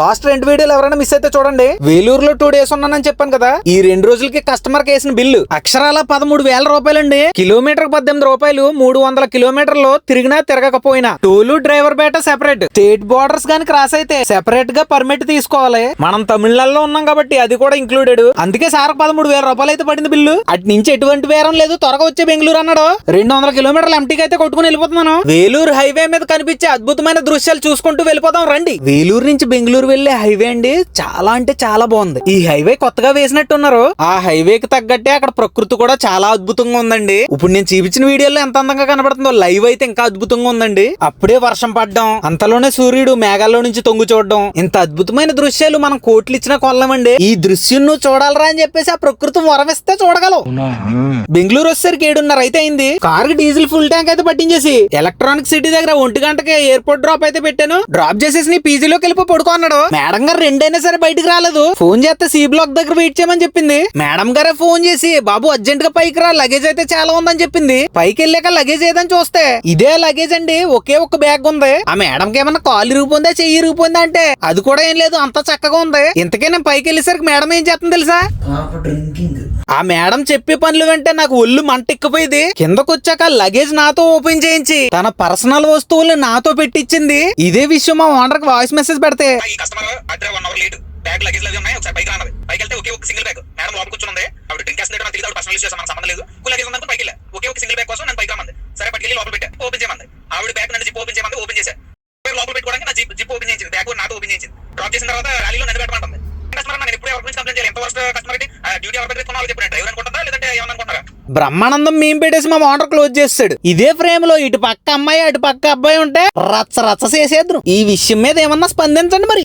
Last రెండు వీడియోలు ఎవరైనా మిస్ అయితే చూడండి. వేలూరులో టూ డేస్ ఉన్నానని చెప్పాను కదా. ఈ రెండు రోజులకి కస్టమర్ కేసిన బిల్లు. అక్షరాల పదమూడు వేల రూపాయలండి. కిలోమీటర్ పద్దెనిమిది రూపాయలు మూడు వందల కిలోమీటర్లు తిరిగినా తిరగకపోయినా. టోలు డ్రైవర్ బేట సెపరేట్ స్టేట్ బోర్డర్స్ గాని క్రాస్ అయితే సెపరేట్గా పర్మిట్ తీసుకోవాలి. మనం తమిళనాడులో ఉన్నాం కాబట్టి అది కూడా ఇంక్లూడెడ్ అందుకే సార్ పదమూడు వేల రూపాయలు అయితే పడింది బిల్లు. అటు నుంచి ఎటువంటి వేరం లేదు. త్వరగా వచ్చే బెంగళూరు అన్నాడు. రెండు వందల కిలోమీటర్లు ఎంటీకి అయితే కొట్టుకుని వెళ్ళిపోతున్నాను. వేలూరు హైవే మీద కనిపించే అద్భుతమైన దృశ్యాలు చూసుకుంటూ వెళ్ళిపోదాం రండి. వేలూరు నుంచి బెంగళూరు వెళ్ళే హైవే అండి. చాలా అంటే చాలా బాగుంది. ఈ హైవే కొత్తగా వేసినట్టున్నారు. ఆ హైవేకి తగ్గట్టే అక్కడ ప్రకృతి కూడా చాలా అద్భుతంగా ఉందండి. ఇప్పుడు నేను చూపించిన వీడియోలో ఎంత అందంగా కనబడుతుందో లైవ్ అయితే ఇంకా అద్భుతంగా ఉందండి. అప్పుడే వర్షం పడ్డం. అంతలోనే సూర్యుడు మేఘాల్లో నుంచి తొంగు చూడడం. ఇంత అద్భుతమైన దృశ్యాలు మనం కోట్లు ఇచ్చినా కొల్లమండి ఈ దృశ్యం నువ్వు చూడాలరా అని చెప్పేసి ఆ ప్రకృతి వరమిస్తే చూడగలవు బెంగళూరు వచ్చేసరికి ఏడున్నర అయితే అయింది. కార్ డీజిల్ ఫుల్ ట్యాంక్ అయితే పట్టించేసి. ఎలక్ట్రానిక్ సిటీ దగ్గర ఒంటి గంటకి ఎయిర్పోర్ట్ డ్రాప్ అయితే పెట్టాను. డ్రాప్ చేసేసి నీ పీజీలోకి వెళ్ళిపో పడుకో అన్నాడు. మేడం గారు రెండైనా సరే బయటికి రాలేదు. ఫోన్ చేస్తే సి బ్లాక్ దగ్గర వెయిట్ చేయమని చెప్పింది. మేడం గారే ఫోన్ చేసి బాబు అర్జెంట్గా పైకి రా లగేజ్ అయితే చాలా ఉందని చెప్పింది. పైకి వెళ్ళాక లగేజ్ ఏదని చూస్తే ఇదే లగేజ్ అండి ఒకే ఒక్క బ్యాగ్ ఉంది. ఆ మేడం కి ఏమన్నా కాలు ఇరిగిపోయిందా చెయ్యి ఇరిగిపోయిందా అంటే అది కూడా ఏం లేదు అంత చక్కగా ఉంది. ఇంతకే నేను పైకి వెళ్ళేసరికి మేడం ఏం చేస్తుంది తెలుసా? ఆ మేడం చెప్పే పనులు వెంటే నాకు ఒళ్ళు మంటెక్కిపోయింది. కిందకొచ్చాక లగేజ్ నాతో ఓపెన్ చేయించి తన పర్సనల్ వస్తువులు నాతో పెట్టించింది. ఇదే విషయం మా ఓనర్కి వాయిస్ మెసేజ్ పెడితే customer అడ్ర one hour late bag luggage లవి ఉన్నాయి. ఒకసారి పైకి రానది పైకి వెళ్తే ఒకే ఒక సింగిల్ బ్యాగ్ మేడం లోపల కూర్చుని ఉంది ఆవిడ డ్రింక్ చేస్తుంది నాకు తెలియదు. ఆవిడ పర్సనల్ ఇష్యూస్ మనకు సంబంధం లేదు. కూల్ లగేజ్ ఉందనుకో పైకి వెళ్ళా. ఒకే ఒక సింగిల్ బ్యాగ్ కోసం నేను పైకి రామంది సరే పట్టుకెళ్ళి లోపల పెట్టా. ఓపెన్ చేయమంది. ఆవిడ బ్యాగ్ నన్ను జిప్ ఓపెన్ చేయమంది. ఓపెన్ చేశా. లోపల పెట్టుకోవడానికి నా జిప్ జిప్ ఓపెన్ చేయించింది. బ్యాగ్ నాతో ఓపెన్ చేయించింది. డ్రాప్ చేసిన తర్వాత ర్యాలీలో నన్ను పెట్టమంటుంది. కస్టమర్ నేను ఎప్పుడు ఎవరి గురించి కంప్లైంట్ చేయాలి ఎంత వర్స్ట్ కస్టమర్ డ్యూటీ ఎవరు పెట్టుకున్నా చెప్పిన డ్రైవర్ అనుకుంటుందా లేదంటే ఏమన్నా అనుకుంటారా బ్రహ్మానందం మేము పెట్టేసి మా ఓనర్ క్లోజ్ చేస్తాడు. ఇదే ఫ్రేమ్లో ఇటు పక్క అమ్మాయి అటు పక్క అబ్బాయి ఉంటే రచ్చ రచ్చ చేసేద్దరు. ఈ విషయం మీద ఏమన్నా స్పందించండి మరి.